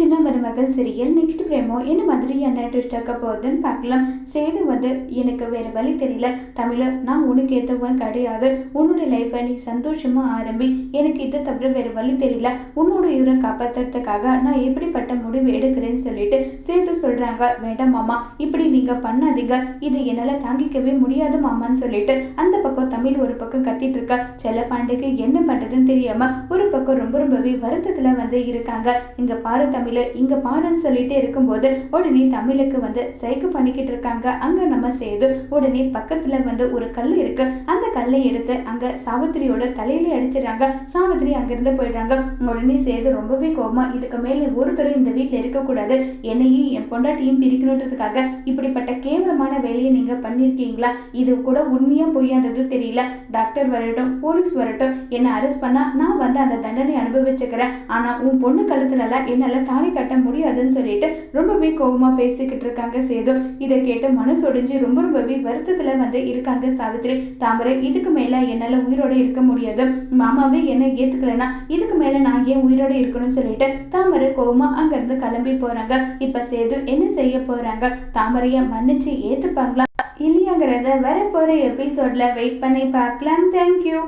சின்ன மருமகள் serial next பிரேமோ என்ன மாதிரியான ட்விஸ்ட் ஆக்க போகுதுன்னு பார்க்கலாம். சேது வந்து எனக்கு வேறு வழி தெரியல. தமிழ நான் உனக்கு ஏற்றவன் கிடையாது. உன்னோட லைஃப்பை நீ சந்தோஷமாக ஆரம்பி. எனக்கு இதை தவிர வேறு வழி தெரியல. உன்னோட இவரை காப்பாற்றுறதுக்காக நான் எப்படிப்பட்ட முடிவு எடுக்கிறேன்னு சொல்லிட்டு சேது சொல்கிறாங்க வேண்டாம் மாமா இப்படி நீங்கள் பண்ணாதீங்க. இது என்னால் தாங்கிக்கவே முடியாது மாமான்னு சொல்லிட்டு அந்த பக்கம் தமிழ் ஒரு பக்கம் கத்திட்டு இருக்கா. செல்லப்பாண்டிக்கு என்ன பண்ணுறதுன்னு தெரியாமல் ஒரு பக்கம் ரொம்ப ரொம்பவே வருத்தத்தில் வந்து இருக்காங்க. இங்கே பாரு தமிழ் இங்க பாருன்னு சொல்லிட்டு இருக்கும்போது உடனே தமிழுக்கு வந்து சைக்கு பண்ணிக்கிட்டு இருக்காங்க. அங்கே நம்ம சேது உடனே பக்கத்தில் வந்து ஒரு கல் இருக்கு. அந்த கல்லை எடுத்து அங்கே சாவித்திரியோட தலையில அடிச்சிடுறாங்க. சாவித்திரி அங்கிருந்து போயிடுறாங்க. உடனே சேது ரொம்பவே கோபமா இதுக்கு மேல ஒருத்தரும் இந்த வீட்டில் இருக்கக்கூடாது. என்னையும் என் பொண்டாட்டியும் பிரிக்கணுன்றதுக்காக இப்படிப்பட்ட கேவலமான வேலையை நீங்க பண்ணிருக்கீங்களா இது கூட உண்மையா பொய்யான்றது தெரியல. டாக்டர் வரட்டும் போலீஸ் வரட்டும். என்னை அரெஸ்ட் பண்ணா நான் வந்து அந்த தண்டனை அனுபவிச்சுக்கிறேன். ஆனா உன் பொண்ணு கழுத்துலலாம் என்னால தாலி கட்ட முடியாதுன்னு சொல்லிட்டு ரொம்பவே கோபமா பேசிக்கிட்டு இருக்காங்க சேது. இதை கேட்டு மனசு ஒடிஞ்சு ரொம்ப ரொம்பவே வருத்தத்துல வந்து இருக்காங்க சாவித்ரி. தாமரை இதுக்கு மேல என்னால உயிரோட இருக்க முடியாது. மாமாவே என்ன ஏத்துக்கலனா இதுக்கு மேல நான் ஏன் உயிரோட இருக்கணும்னு சொல்லிட்டு தாமரை கோபமா அங்கிருந்து கிளம்பி போறாங்க. இப்ப சேது என்ன செய்ய போறாங்க? தாமரைய மன்னிச்சு ஏத்துப்பாங்களா? இல்லையாங்கிறத வரப்போற எபிசோட்ல வெயிட் பண்ணி பார்க்கலாம். தேங்க்யூ